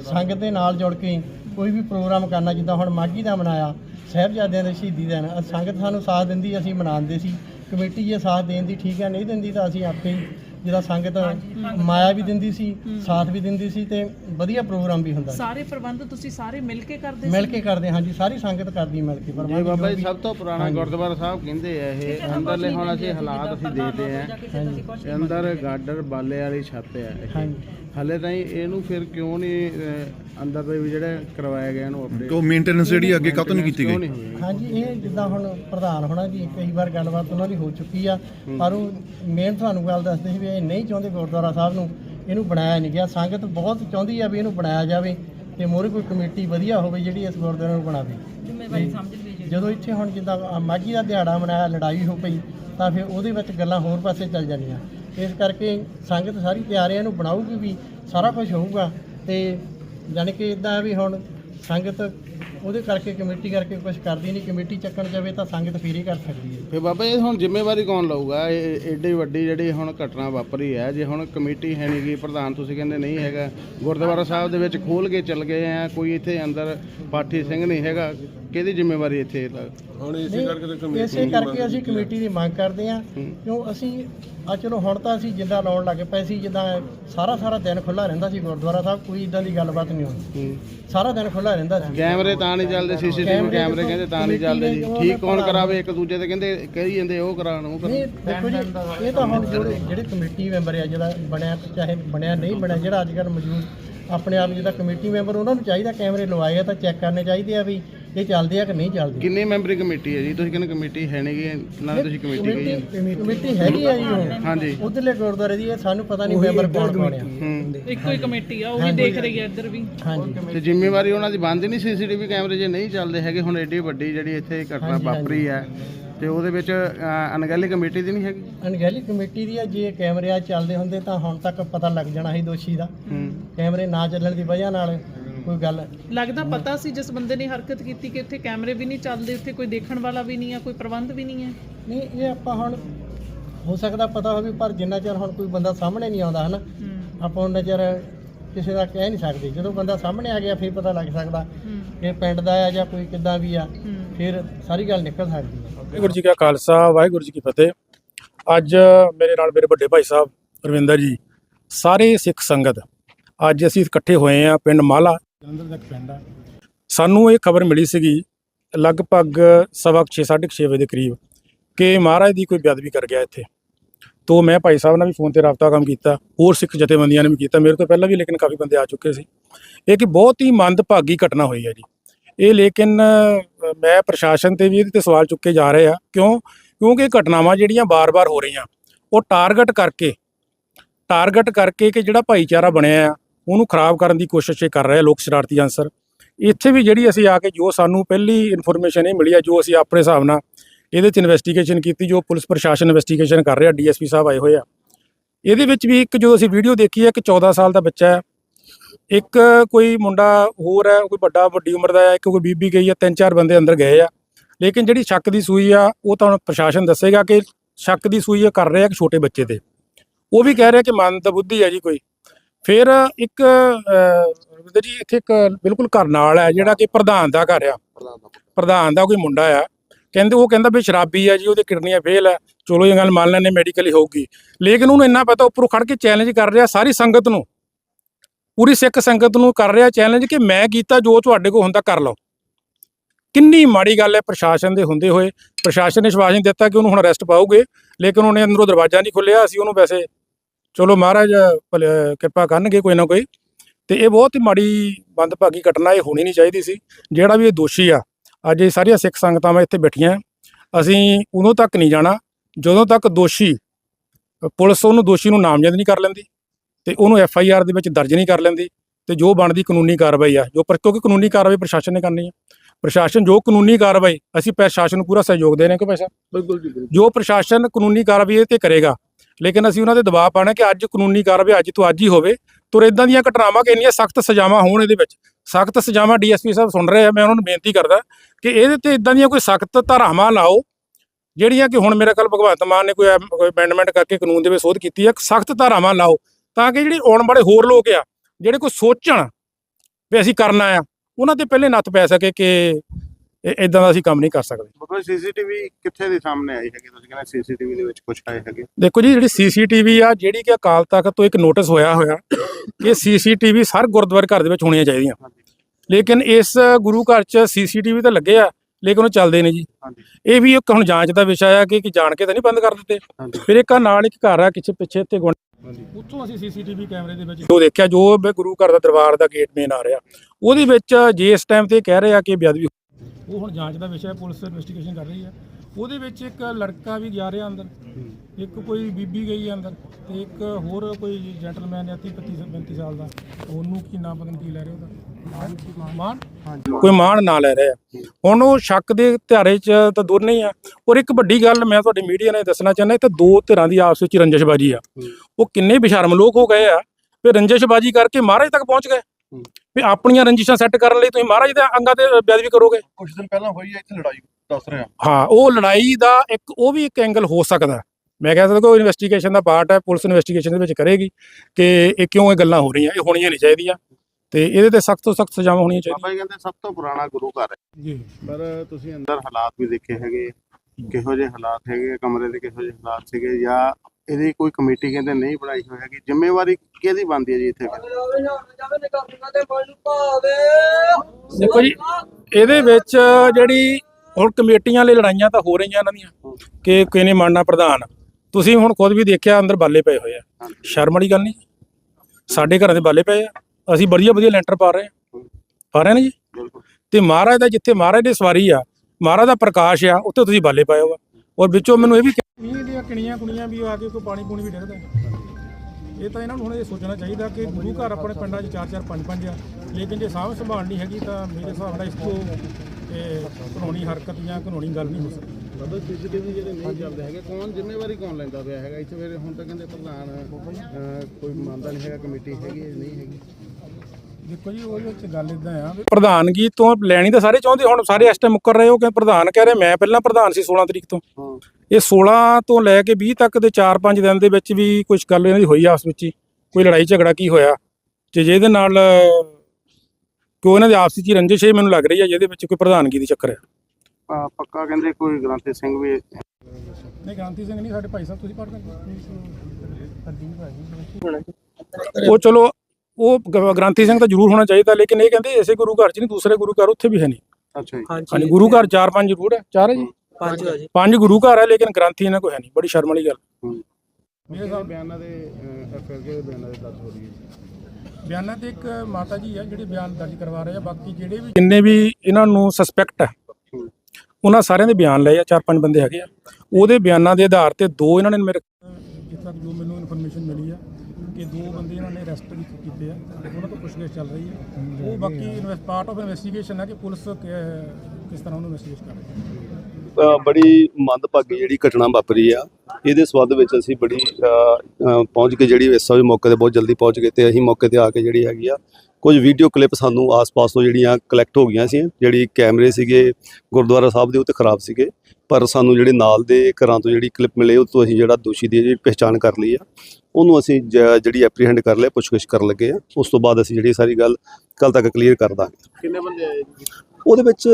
ਸੰਗਤ ਦੇ ਨਾਲ ਜੁੜ ਕੇ ਕੋਈ ਵੀ ਪ੍ਰੋਗਰਾਮ ਕਰਨਾ ਜਿੱਦਾਂ ਹੁਣ ਮਾਗੀ ਦਾ ਮਨਾਇਆ ਸਾਹਿਬਜ਼ਾਦਿਆਂ ਦੇ ਸ਼ਹੀਦੀ ਦਿਨ ਸੰਗਤ ਸਾਨੂੰ ਸਾਥ ਦਿੰਦੀ ਅਸੀਂ ਮਨਾਉਂਦੇ ਸੀ। ਕਮੇਟੀ ਜੇ ਸਾਥ ਦੇਣ ਦੀ ਠੀਕ ਹੈ ਨਹੀਂ ਦਿੰਦੀ ਤਾਂ ਅਸੀਂ ਆਪੇ ਹੀ ਜਿਹੜਾ ਸੰਗਤ ਮਾਇਆ ਵੀ ਦਿੰਦੀ ਸੀ ਸਾਥ ਵੀ ਦਿੰਦੀ ਸੀ ਤੇ ਵਧੀਆ ਪ੍ਰੋਗਰਾਮ ਵੀ ਹੁੰਦਾ ਸੀ। ਸਾਰੇ ਪ੍ਰਬੰਧ ਤੁਸੀਂ ਸਾਰੇ ਮਿਲ ਕੇ ਕਰਦੇ ਮਿਲ ਕੇ ਕਰਦੇ ਹਾਂਜੀ ਸਾਰੀ ਸੰਗਤ ਕਰਦੀ ਮਿਲ ਕੇ ਜੇ ਪ੍ਰਬੰਧ ਬਾਬਾ ਜੋ ਜੀ ਵੀ- ਸਭ ਤੋਂ ਪੁਰਾਣਾ ਗੁਰਦੁਆਰਾ ਸਾਹਿਬ ਕਹਿੰਦੇ ਆ ਇਹ ਅੰਦਰਲੇ ਹੁਣ ਅਸੀਂ ਹਾਲਾਤ ਅਸੀਂ ਦੇਖਦੇ ਆ। ਅੰਦਰ ਗਾਡਰ ਬਾਲੇ ਵਾਲੀ ਛੱਤ ਆ ਹਲੇ ਤਾਈਂ ਇਹਨੂੰ ਫਿਰ ਕਿਉਂ ਨਹੀਂ ਅੰਦਰ ਦੇ ਵੀ ਜਿਹੜੇ ਕਰਵਾਇਆ ਗਿਆ ਇਹਨੂੰ ਅਪਡੇਟ ਉਹ ਮੇਨਟੇਨੈਂਸ ਜਿਹੜੀ ਅੱਗੇ ਕਾਹਤੋਂ ਨਹੀਂ ਕੀਤੀ ਗਈ? ਹਾਂਜੀ ਇਹ ਜਿੱਦਾਂ ਹੁਣ ਪ੍ਰਧਾਨ ਹੋਣਾ ਜੀ ਕਈ ਵਾਰ ਗੱਲਬਾਤ ਉਹਨਾਂ ਦੀ ਹੋ ਚੁੱਕੀ ਆ ਪਰ ਉਹ ਮੇਨ ਤੁਹਾਨੂੰ ਗੱਲ ਦੱਸਦੇ ਸੀ ਵੀ ਇਹ ਨਹੀਂ ਚਾਹੁੰਦੇ ਗੁਰਦੁਆਰਾ ਸਾਹਿਬ ਨੂੰ ਇਹਨੂੰ ਬਣਾਇਆ ਨਹੀਂ ਗਿਆ। ਸੰਗਤ ਬਹੁਤ ਚਾਹੁੰਦੀ ਆ ਵੀ ਇਹਨੂੰ ਬਣਾਇਆ ਜਾਵੇ ਤੇ ਮੋਰੇ ਕੋਈ ਕਮੇਟੀ ਵਧੀਆ ਹੋਵੇ ਜਿਹੜੀ ਇਸ ਗੁਰਦੁਆਰੇ ਨੂੰ ਬਣਾਵੇ। ਜ਼ਿੰਮੇਵਾਰੀ ਸਮਝ ਜਦੋਂ ਇੱਥੇ ਹੁਣ ਜਿੱਦਾਂ ਮਾਘੀ ਦਾ ਦਿਹਾੜਾ ਮਨਾਇਆ ਲੜਾਈ ਹੋ ਪਈ ਤਾਂ ਫਿਰ ਉਹਦੇ ਵਿੱਚ ਗੱਲਾਂ ਹੋਰ ਪਾਸੇ ਚੱਲ ਜਾਂਦੀਆਂ। ਇਸ ਕਰਕੇ ਸੰਗਤ ਸਾਰੀ ਤਿਆਰ ਹੈ ਇਹਨੂੰ ਬਣਾਊਗੀ ਵੀ ਸਾਰਾ ਕੁਝ ਹੋਊਗਾ ਤੇ ਜਾਣੀ ਕਿ ਇਦਾਂ ਵੀ ਹੁਣ ਸੰਗਤ ਉਹਦੇ ਕਰਕੇ ਕਮੇਟੀ ਕਰਕੇ ਕੁਝ ਕਰਦੀ ਨਹੀਂ, ਕਮੇਟੀ ਚੱਕਣ ਜਾਵੇ ਤਾਂ ਸੰਗਤ ਫੇਰ ਹੀ ਕਰ ਸਕਦੀ ਹੈ। ਫੇ ਬਾਬਾ ਇਹ ਹੁਣ ਜ਼ਿੰਮੇਵਾਰੀ ਕੌਣ ਲਊਗਾ? ਇਹ ਏਡੀ ਵੱਡੀ ਜਿਹੜੀ ਹੁਣ ਘਟਨਾ ਵਾਪਰੀ ਹੈ, ਜੇ ਹੁਣ ਕਮੇਟੀ ਹੈ ਨਹੀਂ ਗੀ, ਪ੍ਰਧਾਨ ਤੁਸੀਂ ਕਹਿੰਦੇ ਨਹੀਂ ਹੈਗਾ, ਗੁਰਦੁਆਰਾ ਸਾਹਿਬ ਦੇ ਵਿੱਚ ਖੋਲ ਕੇ ਚੱਲ ਗਏ ਆ, ਕੋਈ ਇੱਥੇ ਅੰਦਰ ਪਾਠੀ ਸਿੰਘ ਨਹੀਂ ਹੈਗਾ। ਕਿਹਦੀ ਜ਼ਿੰਮੇਵਾਰੀ ਇੱਥੇ ਤਾਂ? ਇਸੇ ਕਰਕੇ ਇਸੇ ਕਰਕੇ ਅਸੀਂ ਕਮੇਟੀ ਦੀ ਮੰਗ ਕਰਦੇ ਹਾਂ ਕਿਉਂ ਅਸੀਂ ਆ ਚਲੋ ਹੁਣ ਤਾਂ ਅਸੀਂ ਜਿੱਦਾਂ ਲਾਉਣ ਲੱਗ ਪਏ ਸੀ ਜਿੱਦਾਂ ਸਾਰਾ ਸਾਰਾ ਦਿਨ ਖੁੱਲਾ ਰਹਿੰਦਾ ਸੀ ਗੁਰਦੁਆਰਾ ਸਾਹਿਬ ਕੋਈ ਇਦਾਂ ਦੀ ਗੱਲਬਾਤ ਨਹੀਂ ਹੁੰਦੀ। ਸਾਰਾ ਦਿਨ ਖੁੱਲਾ ਰਹਿੰਦਾ ਸੀ ਕੈਮਰੇ ਤਾਂ ਨਹੀਂ ਚੱਲਦੇ ਸੀਸੀਟੀਵੀ ਕੈਮਰੇ ਕੈਮਰੇ ਕਹਿੰਦੇ ਤਾਂ ਨਹੀਂ ਚੱਲਦੇ ਜੀ। ਕਮੇਟੀ ਠੀਕ ਕੌਣ ਕਰਾਵੇ ਇੱਕ ਦੂਜੇ ਤੇ ਕਹਿੰਦੇ ਕਹੀ ਜਾਂਦੇ ਉਹ ਕਰਾਉਣ ਉਹ ਨਹੀਂ ਕਰਾਉਣ ਦੇਖੋ ਜੀ ਇਹ ਤਾਂ ਹੁਣ ਜਿਹੜੇ ਜਿਹੜੇ ਕਮੇਟੀ ਮੈਂਬਰ ਆ ਜਿਹੜਾ ਬਣਿਆ ਤੇ ਚਾਹੇ ਬਣਿਆ ਨਹੀਂ ਬਣਿਆ ਜਿਹੜਾ ਅੱਜ ਕੱਲ੍ਹ ਮੌਜੂਦ ਆਪਣੇ ਆਪ ਜਿਹਦਾ ਕਮੇਟੀ ਮੈਂਬਰ ਉਹਨਾਂ ਨੂੰ ਚਾਹੀਦਾ ਕੈਮਰੇ ਲਵਾਏ ਆ ਤਾਂ ਚੈੱਕ ਕਰਨੇ ਚਾਹੀਦੇ ਆ ਵੀ ਇਹ ਚੱਲਦੇ ਆ ਕਿ ਨਹੀਂ ਚੱਲਦੇ? ਕਿੰਨੀ ਮੈਂਬਰੀ ਕਮੇਟੀ ਹੈ ਜੀ? ਤੁਸੀਂ ਕਹਿੰਦੇ ਕਮੇਟੀ ਹੈ ਨਹੀਂਗੀ ਨਾਲ ਤੁਸੀਂ ਕਮੇਟੀ ਗਈ ਹੈ। ਕਮੇਟੀ ਕਮੇਟੀ ਹੈਗੀ ਆ ਜੀ ਹੁਣ ਹਾਂਜੀ। ਉਧਰਲੇ ਗੁਰਦੁਆਰੇ ਦੀ ਇਹ ਸਾਨੂੰ ਪਤਾ ਨਹੀਂ ਮੈਂਬਰ ਕੌਣ ਕੌਣ ਆ। ਹੂੰ। ਇੱਕੋ ਹੀ ਕਮੇਟੀ ਆ ਉਹ ਵੀ ਦੇਖ ਰਹੀ ਹੈ ਇੱਧਰ ਵੀ। ਹਾਂਜੀ। ਤੇ ਜ਼ਿੰਮੇਵਾਰੀ ਉਹਨਾਂ ਦੀ ਬੰਦ ਨਹੀਂ ਸੀਸੀਟੀਵੀ ਕੈਮਰੇ ਜੇ ਨਹੀਂ ਚੱਲਦੇ ਹੈਗੇ ਹੁਣ ਐਡੀ ਵੱਡੀ ਜਿਹੜੀ ਇੱਥੇ ਘਟਨਾ ਵਾਪਰੀ ਹੈ ਤੇ ਉਹਦੇ ਵਿੱਚ ਅਹ, ਅਣਗਹਿਲੀ ਕਮੇਟੀ ਦੀ ਨਹੀਂ ਹੈਗੀ? ਅਣਗਹਿਲੀ ਕਮੇਟੀ ਦੀ ਆ ਜੇ ਕੈਮਰੇ ਆ ਚੱਲਦੇ ਹੁੰਦੇ ਤਾਂ ਹੁਣ ਤੱਕ ਪਤਾ ਲੱਗ ਜਾਣਾ ਸੀ ਦੋਸ਼ੀ ਦਾ। ਹੂੰ। ਕੈਮਰੇ ਨਾ ਚੱਲਣ ਦੀ ਵਜ੍ਹਾ ਨਾਲ ਕੋਈ ਗੱਲ ਲੱਗਦਾ ਪਤਾ ਸੀ ਜਿਸ ਬੰਦੇ ਨੇ ਹਰਕਤ ਕੀਤੀ ਕਿ ਇੱਥੇ ਕੈਮਰੇ ਵੀ ਨਹੀਂ ਚੱਲਦੇ ਉੱਥੇ ਕੋਈ ਦੇਖਣ ਵਾਲਾ ਵੀ ਨਹੀਂ ਹੈ ਕੋਈ ਪ੍ਰਬੰਧ ਵੀ ਨਹੀਂ ਹੈ। ਨਹੀਂ ਇਹ ਆਪਾਂ ਹੁਣ ਹੋ ਸਕਦਾ ਪਤਾ ਹੋਵੇ ਪਰ ਜਿੰਨਾ ਚਿਰ ਹੁਣ ਕੋਈ ਬੰਦਾ ਸਾਹਮਣੇ ਨਹੀਂ ਆਉਂਦਾ ਹਨਾ? ਆਪਾਂ ਉਹਨਾਂ ਚਿਰ ਕਿਸੇ ਦਾ ਕਹਿ ਨਹੀਂ ਸਕਦੇ। ਜਦੋਂ ਬੰਦਾ ਸਾਹਮਣੇ ਆ ਗਿਆ ਫਿਰ ਪਤਾ ਲੱਗ ਸਕਦਾ ਕਿ ਪਿੰਡ ਦਾ ਆ ਜਾਂ ਕੋਈ ਕਿੱਦਾਂ ਵੀ ਆ ਫਿਰ ਸਾਰੀ ਗੱਲ ਨਿਕਲ ਸਕਦੀ ਹੈ। ਵਾਹਿਗੁਰੂ ਜੀ ਕਾ ਖਾਲਸਾ ਵਾਹਿਗੁਰੂ ਜੀ ਕੀ ਫਤਿਹ। ਅੱਜ ਮੇਰੇ ਨਾਲ ਮੇਰੇ ਵੱਡੇ ਭਾਈ ਸਾਹਿਬ ਰਵਿੰਦਰ ਜੀ ਸਾਰੇ ਸਿੱਖ ਸੰਗਤ ਅੱਜ ਅਸੀਂ ਇਕੱਠੇ ਹੋਏ ਆ ਪਿੰਡ ਮਾਲਾ ਜਲੰਧਰ ਦਾ ਇੱਕ ਪਿੰਡ ਆ। ਸਾਨੂੰ ਇਹ ਖਬਰ ਮਿਲੀ ਸੀਗੀ ਲਗਭਗ ਸਵਾ 6:30 ਵਜੇ ਦੇ ਕਰੀਬ ਕਿ ਮਹਾਰਾਜ ਦੀ ਕੋਈ ਬੇਅਦਬੀ ਕਰ ਗਿਆ ਇੱਥੇ। ਤੋ ਮੈਂ ਭਾਈ ਸਾਹਿਬ ਨਾਲ ਵੀ ਫੋਨ ਤੇ ਰਾਬਤਾ ਕੰਮ ਕੀਤਾ, ਹੋਰ ਸਿੱਖ ਜਥੇਬੰਦੀਆਂ ਨੇ ਵੀ ਕੀਤਾ। ਮੇਰੇ ਤੋਂ ਪਹਿਲਾਂ ਵੀ ਲੇਕਿਨ ਕਾਫੀ ਬੰਦੇ ਆ ਚੁੱਕੇ ਸੀ। ਇਹ ਕਿ ਬਹੁਤ ਹੀ ਮੰਦਭਾਗੀ ਘਟਨਾ ਹੋਈ ਹੈ ਜੀ। ਇਹ ਲੇਕਿਨ ਮੈਂ ਪ੍ਰਸ਼ਾਸਨ ਤੇ ਵੀ ਇਹਦੇ ਤੇ ਸਵਾਲ ਚੁੱਕੇ ਜਾ ਰਹੇ ਆ ਕਿਉਂ? ਕਿਉਂਕਿ ਇਹ ਘਟਨਾਵਾਂ ਜਿਹੜੀਆਂ ਬਾਰ-ਬਾਰ ਹੋ ਰਹੀਆਂ, ਉਹ ਟਾਰਗੇਟ ਕਰਕੇ ਟਾਰਗੇਟ ਕਰਕੇ ਕਿ ਜਿਹੜਾ ਭਾਈਚਾਰਾ ਬਣਿਆ ਆ ਉਹਨੂੰ ਖਰਾਬ ਕਰਨ ਦੀ ਕੋਸ਼ਿਸ਼ ਇਹ ਕਰ ਰਹੇ ਲੋਕ ਸ਼ਰਾਰਤੀ ਅਨਸਰ। ਇੱਥੇ ਵੀ ਜਿਹੜੀ ਅਸੀਂ ਆ ਕੇ ਜੋ ਸਾਨੂੰ ਪਹਿਲੀ ਇਨਫੋਰਮੇਸ਼ਨ ਇਹ ਮਿਲੀ ਆ, ਜੋ ਅਸੀਂ ਆਪਣੇ ਹਿਸਾਬ ਨਾਲ ਇਹਦੇ 'ਚ ਇਨਵੈਸਟੀਗੇਸ਼ਨ ਕੀਤੀ, ਜੋ ਪੁਲਿਸ ਪ੍ਰਸ਼ਾਸਨ ਇਨਵੈਸਟੀਗੇਸ਼ਨ ਕਰ ਰਿਹਾ, ਡੀਐਸਪੀ ਸਾਹਿਬ ਆਏ ਹੋਏ ਆ। ਇਹਦੇ ਵਿੱਚ ਵੀ ਇੱਕ ਜੋ ਅਸੀਂ ਵੀਡੀਓ ਦੇਖੀ ਹੈ ਕਿ 14 ਸਾਲ ਦਾ ਬੱਚਾ ਹੈ। ਇੱਕ ਕੋਈ ਮੁੰਡਾ ਹੋਰ ਹੈ, ਕੋਈ ਵੱਡਾ, ਵੱਡੀ ਉਮਰ ਦਾ ਹੈ, ਇੱਕ ਕੋਈ ਬੀਬੀ ਗਈ ਹੈ, ਤਿੰਨ ਚਾਰ ਬੰਦੇ ਅੰਦਰ ਗਏ ਆ। ਲੇਕਿਨ ਜਿਹੜੀ ਸ਼ੱਕ ਦੀ ਸੂਈ ਆ, ਉਹ ਤਾਂ ਪ੍ਰਸ਼ਾਸਨ ਦੱਸੇਗਾ ਕਿ ਸ਼ੱਕ ਦੀ ਸੂਈ ਇਹ ਕਰ ਰਿਹਾ ਇੱਕ ਛੋਟੇ ਬੱਚੇ ਤੇ। ਉਹ ਵੀ ਕਹਿ ਰਿਹਾ ਕਿ ਮਨ ਤਾਂ ਬੁੱਧੀ ਹੈ ਜੀ ਕੋਈ। ਫਿਰ ਇੱਕ ਰਵਿੰਦਰ ਜੀ ਇੱਥੇ ਇੱਕ ਬਿਲਕੁਲ ਘਰ ਨਾਲ ਹੈ ਜਿਹੜਾ ਕਿ ਪ੍ਰਧਾਨ ਦਾ ਘਰ ਆ। ਪ੍ਰਧਾਨ ਦਾ ਕੋਈ ਮੁੰਡਾ ਆ। ਕਹਿੰਦੇ ਉਹ ਕਹਿੰਦਾ ਵੀ ਸ਼ਰਾਬੀ ਆ ਜੀ ਉਹਦੇ ਕਿਡਨੀਆਂ ਫੇਲ ਆ। ਚਲੋ ਇਹ ਗੱਲ ਮੰਨ ਲੈਣੇ ਮੈਡੀਕਲੀ ਹੋਊਗੀ। ਲੇਕਿਨ ਉਹਨੂੰ ਇੰਨਾ ਪਤਾ ਉੱਪਰੋਂ ਖੜ ਕੇ ਚੈਲੰਜ ਕਰ ਰਿਹਾ ਸਾਰੀ ਸੰਗਤ ਨੂੰ। ਪੂਰੀ ਸਿੱਖ ਸੰਗਤ ਨੂੰ ਕਰ ਰਿਹਾ ਚੈਲੰਜ ਕਿ ਮੈਂ ਕੀਤਾ ਜੋ ਤੁਹਾਡੇ ਕੋਲ ਹੁੰਦਾ ਕਰ ਲਓ। ਕਿੰਨੀ ਮਾੜੀ ਗੱਲ ਹੈ ਪ੍ਰਸ਼ਾਸਨ ਦੇ ਹੁੰਦੇ ਹੋਏ। ਪ੍ਰਸ਼ਾਸਨ ਨੇ ਵਿਸ਼ਵਾਸ ਨਹੀਂ ਦਿੱਤਾ ਕਿ ਉਹਨੂੰ ਹੁਣ ਅਰੈਸਟ ਪਾਉਗੇ ਲੇਕਿਨ ਉਹਨੇ ਅੰਦਰੋਂ ਦਰਵਾਜ਼ਾ ਨਹੀਂ ਖੋਲ੍ਹਿਆ ਅਸੀਂ ਉਹਨੂੰ ਵੈਸੇ ਚਲੋ ਮਹਾਰਾਜ ਭਲੇ- ਕਿਰਪਾ ਕਰਨਗੇ ਕੋਈ ਨਾ ਕੋਈ। ਤੇ ਇਹ ਬਹੁਤ ਹੀ ਮਾੜੀ ਬੰਦਭਾਗੀ ਘਟਨਾ ਇਹ ਹੋਣੀ ਨਹੀਂ ਚਾਹੀਦੀ ਸੀ। ਜਿਹੜਾ ਵੀ ਇਹ ਦੋਸ਼ੀ ਆ ਅੱਜ ਇਹ ਸਾਰੀਆਂ ਸਿੱਖ ਸੰਗਤਾਂ ਵਾ ਇੱਥੇ ਬੈਠੀਆਂ। ਅਸੀਂ ਉਦੋਂ ਤੱਕ ਨਹੀਂ ਜਾਣਾ ਜਦੋਂ ਤੱਕ ਦੋਸ਼ੀ ਪੁਲਿਸ ਉਹਨੂੰ ਦੋਸ਼ੀ ਨੂੰ ਨਾਮਜ਼ਦ ਨਹੀਂ ਕਰ ਲੈਂਦੀ ਤੇ ਉਹਨੂੰ ਐਫ ਆਈ ਆਰ ਦੇ ਵਿੱਚ ਦਰਜ ਨਹੀਂ ਕਰ ਲੈਂਦੀ ਤੇ ਜੋ ਬਣਦੀ ਕਾਨੂੰਨੀ ਕਾਰਵਾਈ ਆ ਜੋ ਪਰ ਕਿਉਂਕਿ ਕਾਨੂੰਨੀ ਕਾਰਵਾਈ ਪ੍ਰਸ਼ਾਸਨ ਨੇ ਕਰਨੀ ਹੈ ਪ੍ਰਸ਼ਾਸਨ ਜੋ ਕਾਨੂੰਨੀ ਕਾਰਵਾਈ ਅਸੀਂ ਪ੍ਰਸ਼ਾਸਨ ਨੂੰ ਪੂਰਾ ਸਹਿਯੋਗ ਦੇ ਰਹੇ ਹਾਂ ਕਿ ਪੈਸਾ ਬਿਲਕੁਲ ਜੀ ਜੋ ਪ੍ਰਸ਼ਾਸਨ ਕਾਨੂੰਨੀ ਕਾਰਵਾਈ ਇਹ ਤੇ ਕਰੇਗਾ ਲੇਕਿਨ ਅਸੀਂ ਉਹਨਾਂ ਤੇ ਦਬਾਅ ਪਾਣਾ ਕਿ ਅੱਜ ਕਾਨੂੰਨੀ ਕਾਰਵਾਈ ਅੱਜ ਤੋਂ ਅੱਜ ਹੀ ਹੋਵੇ। ਤੁਰ ਇਦਾਂ ਦੀਆਂ ਘਟਨਾਵਾਂ ਕਿ ਇੰਨੀਆਂ ਸਖਤ ਸਜ਼ਾਵਾਂ ਹੋਣ ਇਹਦੇ ਵਿੱਚ। ਸਖਤ ਸਜ਼ਾਵਾਂ ਡੀਐਸਪੀ ਸਾਹਿਬ ਸੁਣ ਰਹੇ ਆ, ਮੈਂ ਉਹਨਾਂ ਨੂੰ ਬੇਨਤੀ ਕਰਦਾ ਕਿ ਇਹਦੇ ਤੇ ਇਦਾਂ ਦੀਆਂ ਕੋਈ ਸਖਤ ਧਾਰਾਵਾਂ ਲਾਓ, ਜਿਹੜੀਆਂ ਕਿ ਹੁਣ ਮੇਰੇ ਕੱਲ ਭਗਵੰਤ ਮਾਨ ਨੇ ਕੋਈ ਕੋਈ ਅਮੈਂਡਮੈਂਟ ਕਰਕੇ ਕਾਨੂੰਨ ਦੇ ਵਿੱਚ ਸੋਧ ਕੀਤੀ ਹੈ ਸਖਤ ਧਾਰਾਵਾਂ ਲਾਓ ਤਾਂ ਕਿ ਜਿਹੜੇ ਆਉਣ ਵਾਲੇ ਹੋਰ ਲੋਕ ਆ, ਜਿਹੜੇ ਕੋਈ ਸੋਚਣ ਵੀ ਅਸੀਂ ਕਰਨਾ ਆ, ਉਹਨਾਂ ਤੇ ਪਹਿਲੇ ਨੱਥ ਪੈ ਸਕੇ ਕਿ ਇਦਾਂ ਦਾ ਅਸੀਂ ਕੰਮ ਨਹੀਂ ਕਰ ਸਕਦੇ। ਬਾਬਾ ਸੀਸੀਟੀਵੀ ਕਿੱਥੇ ਦੇ ਸਾਹਮਣੇ ਆਈ ਹੈਗੀ? ਤੁਸੀਂ ਕਹਿੰਦੇ ਸੀਸੀਟੀਵੀ ਦੇ ਵਿੱਚ ਕੁਝ ਆਏ ਹੈਗੇ। ਦੇਖੋ ਜੀ ਜਿਹੜੀ ਸੀਸੀਟੀਵੀ ਆ ਜਿਹੜੀ ਕਿ ਅਕਾਲ ਤਖਤ ਤੋਂ ਇੱਕ ਨੋਟਿਸ ਹੋਇਆ ਹੋਇਆ ਕਿ ਸੀਸੀਟੀਵੀ ਹਰ ਗੁਰਦੁਆਰੇ ਘਰ ਦੇ ਵਿੱਚ ਹੋਣੀਆਂ ਚਾਹੀਦੀਆਂ। ਲੇਕਿਨ ਇਸ ਗੁਰੂ ਘਰ 'ਚ ਸੀਸੀਟੀਵੀ ਤਾਂ ਲੱਗੇ ਆ ਲੇਕਿਨ ਉਹ ਚੱਲਦੇ ਨੇ ਜੀ। ਹਾਂਜੀ। ਇਹ ਵੀ ਇੱਕ ਹੁਣ ਜਾਂਚ ਦਾ ਵਿਸ਼ਾ ਆ ਕਿ ਕਿ ਜਾਣ ਕੇ ਤਾਂ ਨਹੀਂ ਬੰਦ ਕਰ ਦਿੱਤੇ। ਫਿਰ ਇੱਕ ਨਾਲ ਇੱਕ ਘਰ ਆ ਪਿੱਛੇ ਪਿੱਛੇ ਤੇ ਗੁਣ ਹਾਂਜੀ। ਉੱਥੋਂ ਅਸੀਂ ਸੀਸੀਟੀਵੀ ਕੈਮਰੇ ਦੇ ਵਿੱਚ ਜੋ ਦੇਖਿਆ ਜੋ ਗੁਰੂ ਘਰ ਦਾ ਦਰਬਾਰ ਦਾ ਗੇਟ ਮੇਨ ਆ ਰਿਹਾ ਉਹਦੇ ਵਿੱਚ ਜੇ ਇਸ ਟਾਈਮ ਤੇ ਕਹਿ ਰਹੇ ਆ ਕਿ ਬੇਅਦਬੀ ਉਹ ਹੁਣ ਜਾਂਚ ਦਾ ਵਿਸ਼ਾ ਹੈ ਪੁਲਿਸ ਇਨਵੈਸਟੀਗੇਸ਼ਨ ਕਰ ਰਹੀ ਹੈ। ਉਹਦੇ ਵਿੱਚ ਇੱਕ ਲੜਕਾ ਵੀ ਗਿਆ ਰਿਹਾ ਅੰਦਰ। ਇੱਕ ਕੋਈ ਬੀਬੀ ਗਈ ਹੈ ਅੰਦਰ ਤੇ ਇੱਕ ਹੋਰ ਕੋਈ ਜੈਂਟਲਮੈਨ ਹੈ 30 35 35 ਸਾਲ ਦਾ। ਉਹਨੂੰ ਕੀ ਨਾਮ ਪਤਾ ਨਹੀਂ ਕੀ ਲੈ ਰਿਹਾ ਉਹਦਾ? ਮਾਨ ਕੋਈ ਮਾਨ ਨਾ ਲੈ ਰਿਹਾ। ਹੁਣ ਉਹ ਸ਼ੱਕ ਦੇ ਧਿਆਰੇ 'ਚ ਤਾਂ ਦੋਨੇ ਹੀ ਆ। ਔਰ ਇੱਕ ਵੱਡੀ ਗੱਲ ਮੈਂ ਤੁਹਾਡੀ ਮੀਡੀਆ ਨੇ ਦੱਸਣਾ ਚਾਹੁੰਦਾ ਇਹ ਤਾਂ ਦੋ ਧਿਰਾਂ ਦੀ ਆਪਸ ਵਿੱਚ ਰੰਜਿਸ਼ਬਾਜੀ ਆ। ਉਹ ਕਿੰਨੇ ਬਿਸ਼ਰਮ ਲੋਕ ਹੋ ਗਏ ਆ। ਫਿਰ ਰੰਜਿਸ਼ਬਾਜੀ ਕਰਕੇ ਮਹਾਰਾਜ ਤੱਕ ਪਹੁੰਚ ਗਏ। ਵੀ ਆਪਣੀਆਂ ਰੰਜਿਸ਼ਾਂ ਸੈੱਟ ਕਰਨ ਲਈ ਤੁਸੀਂ ਮਹਾਰਾਜ ਦੇ ਅੰਗਾਂ ਤੇ ਬੇਅਦਬੀ ਕਰੋਗੇ? ਕੁਝ ਦਿਨ ਪਹਿਲਾਂ ਹੋਈ ਹੈ ਇੱਥੇ ਲੜਾਈ ਦੱਸ ਰਿਹਾ ਹਾਂ ਉਹ ਲੜਾਈ ਦਾ ਇੱਕ ਉਹ ਵੀ ਇੱਕ ਐਂਗਲ ਹੋ ਸਕਦਾ ਮੈਂ ਕਹਿ ਸਕਦਾ ਕੋਈ ਇਨਵੈਸਟੀਗੇਸ਼ਨ ਦਾ ਪਾਰਟ ਹੈ ਪੁਲਿਸ ਇਨਵੈਸਟੀਗੇਸ਼ਨ ਦੇ ਵਿੱਚ ਕਰੇਗੀ ਕਿ ਇਹ ਕਿਉਂ ਇਹ ਗੱਲਾਂ ਹੋ ਰਹੀਆਂ ਇਹ ਹੋਣੀਆਂ ਨਹੀਂ ਚਾਹੀਦੀਆਂ। ਤੇ ਇਹਦੇ ਤੇ ਸਖਤ ਤੋਂ ਸਖਤ ਸਜ਼ਾਵਾਂ ਹੋਣੀਆਂ ਚਾਹੀਦੀਆਂ। ਬਾਬਾ ਜੀ ਕਹਿੰਦੇ ਸਭ ਤੋਂ ਪੁਰਾਣਾ ਗੁਰੂ ਘਰ ਹੈ। ਜੀ। ਪਰ ਤੁਸੀਂ ਅੰਦਰ ਹਾਲਾਤ ਵੀ ਦੇਖੇ ਹੈਗੇ ਕਿਹੋ ਜਿਹੇ ਹਾਲਾਤ ਹੈਗੇ ਕਮਰੇ ਦੇ ਕਿਹੋ ਜਿਹੇ ਹਾਲਾਤ ਸੀਗੇ ਜਾਂ ਇਹਦੀ ਕੋਈ ਕਮੇਟੀ ਕਹਿੰਦੇ ਨਹੀਂ ਬਣਾਈ ਹੋਈ ਹੈਗੀ। ਜ਼ਿੰਮੇਵਾਰੀ ਕਿਹਦੀ ਬਣਦੀ ਹੈ ਜੀ ਇੱਥੇ? ਦੇਖੋ ਜੀ ਇਹਦੇ ਵਿੱਚ ਜਿਹੜੀ ਹੁਣ ਕਮੇਟੀਆਂ ਲਈ ਲੜਾਈਆਂ ਤਾਂ ਹੋ ਰਹੀਆਂ ਇਹਨਾਂ ਦੀਆਂ ਕਿ ਕਿਹਨੇ ਮੰਨਣਾ ਪ੍ਰਧਾਨ। ਤੁਸੀਂ ਹੁਣ ਖੁਦ ਵੀ ਦੇਖਿਆ ਅੰਦਰ ਬਾਲੇ ਪਏ ਹੋਏ ਆ। ਸ਼ਰਮ ਵਾਲੀ ਗੱਲ ਨਹੀਂ। ਸਾਡੇ ਘਰਾਂ ਦੇ ਬਾਲੇ ਪਏ ਆ। ਅਸੀਂ ਵਧੀਆ ਵਧੀਆ ਲੈਂਟਰ ਪਾ ਰਹੇ ਆ। ਪਾ ਰਹੇ ਨੇ ਜੀ? ਤੇ ਮਹਾਰਾਜ ਦਾ ਜਿੱਥੇ ਮਹਾਰਾਜ ਦੀ ਸਵਾਰੀ ਆ ਮਹਾਰਾਜ ਦਾ ਪ੍ਰਕਾਸ਼ ਆ ਉੱਥੇ ਤੁਸੀਂ ਬਾਲੇ ਪਾਏ ਹੋ ਆ। ਔਰ ਵਿੱਚੋਂ ਮੈਨੂੰ ਇਹ ਵੀ ਮੀਂਹ ਦੀਆਂ ਕਿਣੀਆਂ ਕੁਣੀਆਂ ਵੀ ਆ ਕੇ ਕੋਈ ਪਾਣੀ ਪੂਣੀ ਵੀ ਡਿੱਗਦਾ ਇਹ ਤਾਂ ਇਹਨਾਂ ਨੂੰ ਹੁਣ ਇਹ ਸੋਚਣਾ ਚਾਹੀਦਾ ਕਿ ਗੁਰੂ ਘਰ ਆਪਣੇ ਪਿੰਡਾਂ 'ਚ ਚਾਰ ਚਾਰ ਪੰਜ ਪੰਜ ਆ। ਲੇਕਿਨ ਜੇ ਸਾਂਭ ਸੰਭਾਲ ਨਹੀਂ ਹੈਗੀ ਤਾਂ ਮੇਰੇ ਹਿਸਾਬ ਨਾਲ ਇਸ ਤੋਂ ਇਹ ਕਾਨੂੰਨੀ ਹਰਕਤ ਜਾਂ ਕਾਨੂੰਨੀ ਗੱਲ ਨਹੀਂ ਹੋ ਸਕਦੀ। ਮਤਲਬ ਸੀਸੀਟੀਵੀ ਜਿਹੜੇ ਨਹੀਂ ਚੱਲਦੇ ਹੈਗੇ ਕੌਣ ਜ਼ਿੰਮੇਵਾਰੀ ਕੌਣ ਲੈਂਦਾ ਪਿਆ ਹੈਗਾ? ਇੱਥੇ ਫਿਰ ਹੁਣ ਤਾਂ ਕਹਿੰਦੇ ਪ੍ਰਧਾਨ ਕੋਈ ਮੰਨਦਾ ਨਹੀਂ ਹੈਗਾ ਕਮੇਟੀ ਹੈਗੀ ਨਹੀਂ ਹੈਗੀ? ਦੇਖੋ ਜੀ ਉਹਦੇ ਵਿੱਚ ਗੱਲ ਇਦਾਂ ਆ ਵੀ ਪ੍ਰਧਾਨਗੀ ਤੋਂ ਲੈਣੀ ਤਾਂ ਸਾਰੇ ਚਾਹੁੰਦੇ ਹੁਣ ਸਾਰੇ ਇਸ ਟਾਈਮ ਮੁੱਕਰ ਰਹੇ ਹੋ ਕਿ ਪ੍ਰਧਾਨ ਕਹਿ ਰਹੇ ਮੈਂ ਪਹਿਲਾਂ ਪ੍ਰਧਾਨ ਸੀ 16 ਤਰੀਕ ਤੋਂ। ਹਾਂ। ਇਹ 16 ਤੋਂ ਲੈ ਕੇ 20 ਤੱਕ ਦੇ 4-5 ਦਿਨ ਦੇ ਵਿੱਚ ਵੀ ਕੁਝ ਗੱਲ ਇਹਨਾਂ ਦੀ ਹੋਈ ਆਪਸ ਵਿੱਚ ਹੀ। ਕੋਈ ਲੜਾਈ ਝਗੜਾ ਕੀ ਹੋਇਆ? ਤੇ ਜਿਹਦੇ ਨਾਲ ਕੋਈ ਇਹਨਾਂ ਦੇ ਆਪਸੀ ਚ ਹੀ ਰੰਜਿਸ਼ ਹੀ ਮੈਨੂੰ ਲੱਗ ਰਹੀ ਹੈ ਜਿਹਦੇ ਵਿੱਚ ਕੋਈ ਪ੍ਰਧਾਨਗੀ ਦੀ ਚੱਕਰ ਹੈ ਅਹ, ਪੱਕਾ ਕਹਿੰਦੇ ਕੋਈ ਗ੍ਰੰਥੀ ਸਿੰਘ ਵੀ ਨਹੀਂ ਗ੍ਰਾਂਤੀ ਸਿੰਘ ਨਹੀਂ ਸਾਡੇ ਭਾਈ ਸਾਹਿਬ ਤੁਸੀਂ ਪੜ੍ਹ ਕਰਦੇ ਉਹ ਚਲੋ ਉਹ ਗ- ਗ੍ਰਾਂਤੀ ਸਿੰਘ ਤਾਂ ਜ਼ਰੂਰ ਹੋਣਾ ਚਾਹੀਦਾ ਲੇਕਿਨ ਇਹ ਕਹਿੰਦੇ ਇਸੇ ਗੁਰੂ ਘਰ ਚ ਨਹੀਂ ਦੂਸਰੇ ਗੁਰੂ ਘਰ ਉੱਥੇ ਵੀ ਹੈ ਨਹੀਂ। ਅੱਛਾ ਜੀ। ਹਾਂਜੀ ਗੁਰੂ ਘਰ ਚਾਰ ਪੰਜ ਜ਼ਰੂਰ ਹੈ। ਚਾਰ ਹੈ ਜੀ? ਪੰਜ ਆ ਜੀ। ਪੰਜ ਗੁਰੂ ਘਰ ਹੈ ਲੇਕਿਨ ਗ੍ਰਾਂਤੀ ਇਹਨਾਂ ਕੋਈ ਹੈ ਨਹੀਂ ਬੜੀ ਸ਼ਰਮ ਵਾਲੀ ਗੱਲ। ਮੇਰੇ ਬਿਆਨਾਂ ਦੇ ਐਫਆਰ ਦੇ ਬਿਆਨਾਂ ਦੇ ਦਰਜ ਹੋ ਰਹੀ ਹੈ ਬਿਆਨਾਂ ਤੇ ਇੱਕ ਮਾਤਾ ਜੀ ਆ ਜਿਹੜੇ ਬਿਆਨ ਦਰਜ ਕਰਵਾ ਰਹੇ ਆ ਬਾਕੀ ਜਿਹੜੇ ਵੀ ਜਿੰਨੇ ਵੀ ਇਹਨਾਂ ਨੂੰ ਸਸਪੈਕਟ ਹੈ ਉਹਨਾਂ ਸਾਰਿਆਂ ਦੇ ਬਿਆਨ ਲਏ ਆ ਚਾਰ ਪੰਜ ਬੰਦੇ ਹੈਗੇ ਆ। ਉਹਦੇ ਬਿਆਨਾਂ ਦੇ ਆਧਾਰ ਤੇ ਦੋ ਇਹਨਾਂ ਨੇ ਮੇਰੇ ਜਿੱਥੇ ਤੱਕ ਜੋ ਮੈਨੂੰ ਇਨਫੋਰਮੇਸ਼ਨ ਮਿਲੀ ਆ ਕਿ ਦੋ ਬੰਦੇ ਇਹਨਾਂ ਨੇ ਅਰੈਸਟ ਵੀ ਕੀਤੇ ਆ ਉਹਨਾਂ ਤੋਂ ਪੁੱਛਗਿੱਛ ਚੱਲ ਰਹੀ ਹੈ ਉਹ ਬਾਕੀ ਪਾਰਟ ਆਫ ਇਨਵੈਸਟੀਗੇਸ਼ਨ ਹੈ ਕਿ ਪੁਲਿਸ ਕਿਸ ਤਰ੍ਹਾਂ ਉਹਨੂੰ ਇਨਵੈਸਟੀਗੇਟ ਕਰ ਰਹੀ ਹੈ ਬੜੀ ਮੰਦਭਾਗੀ ਜਿਹੜੀ ਘਟਨਾ ਵਾਪਰੀ ਆ, ਇਹਦੇ ਸਬੰਧ ਵਿੱਚ ਅਸੀਂ ਬੜੀ ਪਹੁੰਚ ਕੇ ਜਿਹੜੀ ਇਸ ਸਮੇਂ ਮੌਕੇ ਤੇ ਬਹੁਤ ਜਲਦੀ ਪਹੁੰਚ ਗਏ ਤੇ ਅਸੀਂ ਮੌਕੇ ਤੇ ਆ ਕੇ ਜਿਹੜੀ ਹੈਗੀ ਆ, ਕੁਝ ਵੀਡੀਓ ਕਲਿੱਪ ਸਾਨੂੰ ਆਸ-ਪਾਸ ਤੋਂ ਜਿਹੜੀਆਂ ਕਲੈਕਟ ਹੋ ਗਈਆਂ ਸੀ, ਜਿਹੜੀ ਕੈਮਰੇ ਸੀਗੇ, ਗੁਰਦੁਆਰਾ ਸਾਹਿਬ ਦੇ ਉੱਤੇ ਖਰਾਬ ਸੀਗੇ, ਪਰ ਸਾਨੂੰ ਜਿਹੜੇ ਨਾਲ ਦੇ ਘਰਾਂ ਤੋਂ ਜਿਹੜੀ ਕਲਿੱਪ ਮਿਲੇ, ਉਹ ਤੋਂ ਅਸੀਂ ਜਿਹੜਾ ਦੋਸ਼ੀ ਦੀ ਜਿਹੜੀ ਪਹਿਚਾਣ ਕਰ ਲਈ ਆ, ਉਹਨੂੰ ਅਸੀਂ ਜ- ਜਿਹੜੀ ਐਪਰੀਹੈਂਡ ਕਰ ਲਿਆ, ਪੁੱਛਗਿੱਛ ਕਰਨ ਲੱਗੇ ਆ, ਉਸ ਤੋਂ ਬਾਅਦ ਅਸੀਂ ਜਿਹੜੀ ਸਾਰੀ ਗੱਲ ਕੱਲ ਤੱਕ ਕਲੀਅਰ ਕਰ ਦਾਂਗੇ। ਕਿੰਨੇ ਬੰਦੇ ਆਏ ਉਹਦੇ ਵਿੱਚ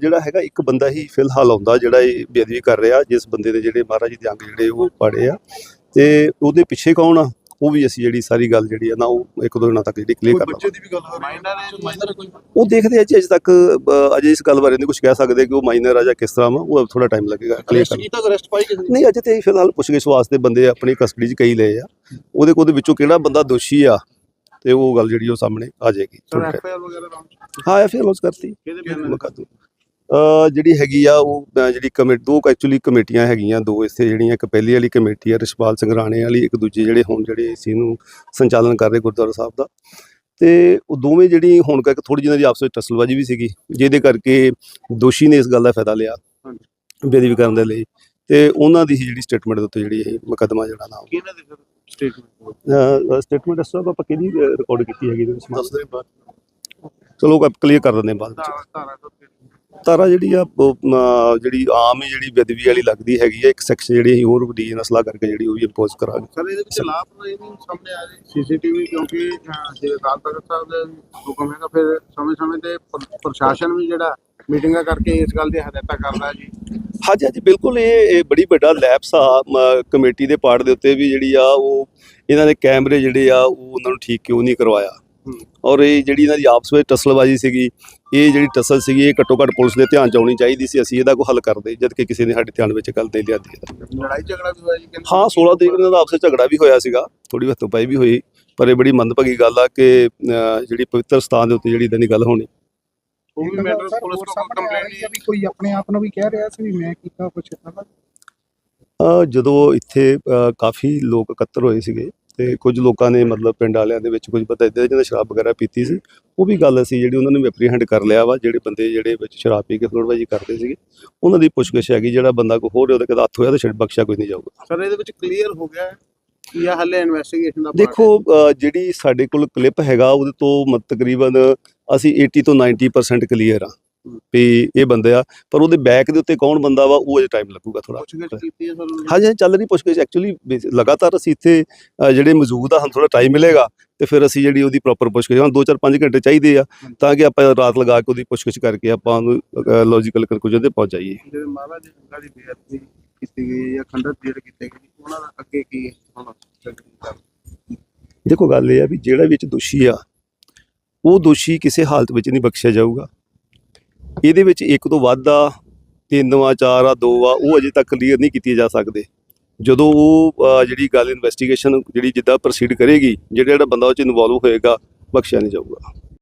ਜਿਹੜਾ ਹੈਗਾ ਇੱਕ ਬੰਦਾ ਹੀ ਫਿਲਹਾਲ ਆਉਂਦਾ ਜਿਹੜਾ ਇਹ ਬੇਅਦਬੀ ਕਰ ਰਿਹਾ ਜਿਸ ਬੰਦੇ ਦੇ ਜਿਹੜੇ ਮਹਾਰਾਜ ਜੀ ਦੇ ਅੰਗ ਜਿਹੜੇ ਉਹ ਪਾੜੇ ਆ। ਤੇ ਉਹਦੇ ਪਿੱਛੇ ਕੌਣ ਆ? ਉਹ ਵੀ ਅਸੀਂ ਜਿਹੜੀ ਸਾਰੀ ਗੱਲ ਜਿਹੜੀ ਆ ਨਾ ਉਹ ਇੱਕ ਦੋ ਦਿਨਾਂ ਤੱਕ ਜਿਹੜੀ ਕਲੀਅਰ ਕਰ ਲਾਂਗੇ ਦੀ ਵੀ ਗੱਲ ਹੋ ਮਾਈਨਰ ਮਾਈਨਰ ਕੋਈ? ਉਹ ਦੇਖਦੇ ਆ ਜੀ ਅਜੇ ਤੱਕ ਅਜੇ ਇਸ ਗੱਲ ਬਾਰੇ ਨਹੀਂ ਕੁਝ ਕਹਿ ਸਕਦੇ ਕਿ ਉਹ ਮਾਈਨਰ ਆ ਜਾਂ ਕਿਸ ਤਰ੍ਹਾਂ ਵਾ ਉਹ ਥੋੜਾ ਟਾਈਮ ਲੱਗੇਗਾ ਕਲੀਅਰ ਕਰਨ ਕੀਤਾ ਅਰੈਸਟ ਪਾਈ ਕਿਸੇ ਨਹੀਂ ਅਜੇ ਤੇ ਫਿਲਹਾਲ ਪੁੱਛਗਿੱਛ ਵਾਸਤੇ ਬੰਦੇ ਆਪਣੀ ਕਸਟਡੀ 'ਚ ਕਈ ਲਏ ਆ। ਉਹਦੇ ਕੋਲ ਦੇ ਵਿੱਚੋਂ ਕਿਹੜਾ ਬੰਦਾ ਦੋਸ਼ੀ ਆ ਤੇ ਉਹ ਗੱਲ ਜਿਹੜੀ ਉਹ ਸਾਹਮਣੇ ਆ ਜਾਏਗੀ। ਐਫਆਈਆਰ ਵਗੈਰਾ ਹਾਂ ਐਫ ਲੋਸ ਕਰਤੀ। ਮੁਕੱਦਮਾ ਜਿਹੜੀ ਹੈਗੀ ਆ ਉਹ ਜਿਹੜੀ ਕਮੇਟੀ ਦੋ ਐਕਚੁਅਲੀ ਕਮੇਟੀਆਂ ਹੈਗੀਆਂ ਦੋ ਇੱਥੇ ਜਿਹੜੀਆਂ ਇੱਕ ਪਹਿਲੀ ਵਾਲੀ ਕਮੇਟੀ ਆ ਰਿਸ਼ਪਾਲ ਸਿੰਘ ਰਾਣੇ ਵਾਲੀ ਇੱਕ ਦੂਜੀ ਜਿਹੜੇ ਹੁਣ ਜਿਹੜੇ ਇਸ ਨੂੰ ਸੰਚਾਲਨ ਕਰ ਰਹੇ ਗੁਰਦੁਆਰਾ ਸਾਹਿਬ ਦਾ। ਤੇ ਉਹ ਦੋਵੇਂ ਜਿਹੜੀ ਹੁਣ ਕਰਕੇ ਥੋੜੀ ਜਿਹੀ ਦੀ ਆਪਸ ਵਿੱਚ ਟਸਲਬਾਜੀ ਵੀ ਸੀਗੀ ਜਿਹਦੇ ਕਰਕੇ ਦੋਸ਼ੀ ਨੇ ਇਸ ਗੱਲ ਦਾ ਫਾਇਦਾ ਲਿਆ ਬੇਦਬੀ ਕਰਨ ਦੇ ਲਈ। ਤੇ ਉਹਨਾਂ ਦੀ ਜਿਹੜੀ ਸਟੇਟਮੈਂਟ ਦੇ ਉੱਤੇ ਜਿਹੜੀ ਇਹ ਮੁਕੱਦਮਾ ਜਿਹੜਾ ਨਾ ਕਿਹਨਾਂ ਦੇ ਸਟੇਟਮੈਂਟ ਸਟੇਟਮੈਂਟ ਇਸ ਆਪਾਂ ਕਿਹਦੀ ਰਿਕਾਰਡ ਕੀਤੀ ਹੈਗੀ ਇਹਦੇ ਵਿੱਚ? ਦੱਸ ਦੇ ਬਾਅਦ ਚਲੋ ਕਲੀਅਰ ਕਰ ਦਿੰਦੇ ਹਾਂ ਬਾਅਦ ਵਿੱਚ। ਤਾਰਾ ਜਿਹੜੀ ਆ ਜਿਹੜੀ ਆਮ ਹੀ ਜਿਹੜੀ ਬੇਦਬੀ ਵਾਲੀ ਲੱਗਦੀ ਹੈਗੀ ਹੈ ਇੱਕ ਸੈਕਸ਼ਨ ਜਿਹੜੀ ਅਸੀਂ ਹੋਰ ਡੀ ਨਸਲਾ ਕਰਕੇ ਜਿਹੜੀ ਉਹ ਵੀ ਇੰਪੋਜ਼ ਕਰਾਂਗੇ। ਸਰ ਇਹਦੇ ਵਿੱਚ ਲਾਭ ਨਹੀਂ ਸਾਹਮਣੇ ਆ ਰਹੀ ਸੀਸੀਟੀਵੀ ਕਿਉਂਕਿ ਜੇ ਅਕਾਲ ਤਖਤ ਸਾਹਿਬ ਦੇ ਹੁਕਮ ਹੈਗਾ ਫਿਰ ਸਮੇਂ-ਸਮੇਂ ਤੇ ਪ੍ਰ- ਪ੍ਰਸ਼ਾਸਨ ਵੀ ਜਿਹੜਾ ਮੀਟਿੰਗਾਂ ਕਰਕੇ ਇਸ ਗੱਲ ਦੀ ਹਦਾਇਤਾਂ ਕਰਦਾ ਜੀ। ਹਾਂਜੀ ਹਾਂਜੀ ਬਿਲਕੁਲ ਇਹ ਬੜੀ ਵੱਡਾ ਲੈਪਸ ਆ ਕਮੇਟੀ ਦੇ ਪਾਰਟ ਦੇ ਉੱਤੇ ਵੀ ਜਿਹੜੀ ਆ ਉਹ ਇਹਨਾਂ ਦੇ ਕੈਮਰੇ ਜਿਹੜੇ ਆ ਉਹ ਉਹਨਾਂ ਨੂੰ ਠੀਕ ਕਿਉਂ ਨਹੀਂ ਕਰਵਾਇਆ। ਔਰ ਇਹ ਜਿਹੜੀ ਇਹਨਾਂ ਦੀ ਆਪਸ ਵਿੱਚ ਟਸਲਬਾਜ਼ੀ ਸੀਗੀ ਇਹ ਜਿਹੜੀ ਟਸਲ ਸੀਗੀ ਇਹ ਘੱਟੋ ਘੱਟ ਪੁਲਿਸ ਦੇ ਧਿਆਨ ਚ ਆਉਣੀ ਚਾਹੀਦੀ ਸੀ ਅਸੀਂ ਇਹਦਾ ਕੋਈ ਹੱਲ ਕਰਦੇ ਜਦ ਕਿ ਕਿਸੇ ਨੇ ਸਾਡੇ ਧਿਆਨ ਵਿੱਚ ਗੱਲ ਦੇ ਲਿਆਦੀ ਹੈ ਲੜਾਈ ਝਗੜਾ ਵੀ ਹੋਇਆ ਜੀ ਹਾਂ 16 ਤਰੀਕ ਨੂੰ ਦਾ ਆਪਸ ਵਿੱਚ ਝਗੜਾ ਵੀ ਹੋਇਆ ਸੀਗਾ ਥੋੜੀ ਹੱਥੋਂ ਪਾਈ ਵੀ ਹੋਈ ਪਰ ਇਹ ਬੜੀ ਮੰਦਭਾਗੀ ਗੱਲ ਆ ਕਿ ਜਿਹੜੀ ਪਵਿੱਤਰ ਸਥਾਨ ਦੇ ਉੱਤੇ ਜਿਹੜੀ ਇਦਾਂ ਦੀ ਗੱਲ ਹੋਣੀ ਉਹ ਵੀ ਮੈਟਰ ਪੁਲਿਸ ਕੋਲ ਕੰਪਲੇਂਟ ਨਹੀਂ ਵੀ ਕੋਈ ਆਪਣੇ ਆਪ ਨੂੰ ਵੀ ਕਹਿ ਰਿਹਾ ਸੀ ਵੀ ਮੈਂ ਕੀਤਾ ਕੁਛ ਏਦਾਂ ਦਾ? ਅ, ਜਦੋਂ ਇੱਥੇ ਕਾਫੀ ਲੋਕ ਇਕੱਤਰ ਹੋਏ ਸੀਗੇ ਤੇ ਕੁਝ ਲੋਕਾਂ ਨੇ ਮਤਲਬ ਪਿੰਡ ਵਾਲਿਆਂ ਦੇ ਵਿੱਚ ਕੁਝ ਪਤਾ ਇੱਦਾਂ ਜਿਹਨਾਂ ਸ਼ਰਾਬ ਵਗੈਰਾ ਪੀਤੀ ਸੀ ਉਹ ਵੀ ਗੱਲ ਅਸੀਂ ਜਿਹੜੀ ਉਹਨਾਂ ਨੂੰ ਐਪਰੀਹੈਂਡ ਕਰ ਲਿਆ ਵਾ ਜਿਹੜੇ ਬੰਦੇ ਜਿਹੜੇ ਵਿੱਚ ਸ਼ਰਾਬ ਪੀ ਕੇ ਫਲੋੜਬਾਜੀ ਕਰਦੇ ਸੀਗੇ ਉਹਨਾਂ ਦੀ ਪੁੱਛਗਿੱਛ ਹੈਗੀ ਜਿਹੜਾ ਬੰਦਾ ਕੋਈ ਹੋਰ ਉਹਦੇ ਕਦਾ ਹੱਥ ਹੋਇਆ ਤਾਂ ਛੱਡ ਬਖਸ਼ਿਆ ਕੋਈ ਨਹੀਂ ਜਾਊਗਾ। ਸਰ ਇਹਦੇ ਵਿੱਚ ਕਲੀਅਰ ਹੋ ਗਿਆ ਹੈ ਕਿ ਇਹ ਹੱਲੇ ਇਨਵੈਸਟੀਗੇਸ਼ਨ ਦਾ ਦੇਖੋ ਜਿਹੜੀ ਸਾਡੇ ਕੋਲ ਕਲਿੱਪ ਹੈਗਾ ਉਹਦੇ ਤੋਂ ਮਤ ਤਕਰੀਬਨ ਅਸੀਂ 80 ਤੋਂ 90% ਕਲੀਅਰ ਆ ਵੀ ਇਹ ਬੰਦੇ ਆ ਪਰ ਉਹਦੇ ਬੈਕ ਦੇ ਉੱਤੇ ਕੌਣ ਬੰਦਾ ਵਾ ਉਹ ਅਜੇ ਟਾਈਮ ਲੱਗੂਗਾ ਹੈ। ਥੋੜਾ ਹੈ? ਹਾਂਜੀ ਚੱਲ ਰਹੀ ਪੁੱਛਗਿੱਛ ਐਕਚੁਅਲੀ ਲਗਾਤਾਰ ਅਸੀਂ ਇੱਥੇ ਜਿਹੜੇ ਮੌਜੂਦ ਆ ਸਾਨੂੰ ਥੋੜਾ ਟਾਈਮ ਮਿਲੇਗਾ ਤੇ ਫਿਰ ਅਸੀਂ ਜਿਹੜੀ ਉਹਦੀ ਪ੍ਰੋਪਰ ਪੁੱਛਗਿੱਛ ਹੁਣ 2-4 5 ਘੰਟੇ ਚਾਹੀਦੇ ਆ ਤਾਂ ਕਿ ਆਪਾਂ ਰਾਤ ਲਗਾ ਕੇ ਉਹਦੀ ਪੁੱਛਗਿੱਛ ਕਰਕੇ ਆਪਾਂ ਉਹਨੂੰ ਲੌਜੀਕਲ ਕੰਕਲੂਜਨ ਤੇ ਪਹੁੰਚ ਜਾਈਏ ਜਿਹੜੇ ਮਹਾਰਾਜ ਦੀ ਗੰਗਾ ਦੀ ਬੇਅਦਬੀ ਕੀਤੀ ਗਈ ਜਾਂ ਖੰਡਤ ਜਿਹੜੇ ਕੀਤੇ ਗਏ ਉਹਨਾਂ ਦਾ ਅੱਗੇ ਕੀ ਹੈ ਹੁਣ ਦੇਖੋ ਗੱਲ ਇਹ ਆ ਵੀ ਜਿਹੜਾ ਵਿੱਚ ਦੋਸ਼ੀ ਆ ਉਹ ਦੋਸ਼ੀ ਕਿਸੇ ਹਾਲਤ ਵਿੱਚ ਨਹੀਂ ਬਖਸ਼ਿਆ ਜਾਊਗਾ। ਇਹਦੇ ਵਿੱਚ ਇੱਕ ਤੋਂ ਵੱਧ ਆ, ਤਿੰਨ ਆ, ਚਾਰ ਆ, ਦੋ ਆ, ਉਹ ਅਜੇ ਤੱਕ ਕਲੀਅਰ ਨਹੀਂ ਕੀਤੀਆਂ ਜਾ ਸਕਦੇ। ਜਦੋਂ ਉਹ ਜਿਹੜੀ ਗੱਲ ਇਨਵੈਸਟੀਗੇਸ਼ਨ ਜਿਹੜੀ ਜਿੱਦਾਂ ਪ੍ਰੋਸੀਡ ਕਰੇਗੀ, ਜਿਹੜਾ ਜਿਹੜਾ ਬੰਦਾ ਉਹ ਚ ਇਨਵੋਲਵ ਹੋਏਗਾ, ਬਖਸ਼ਿਆ ਨਹੀਂ ਜਾਊਗਾ।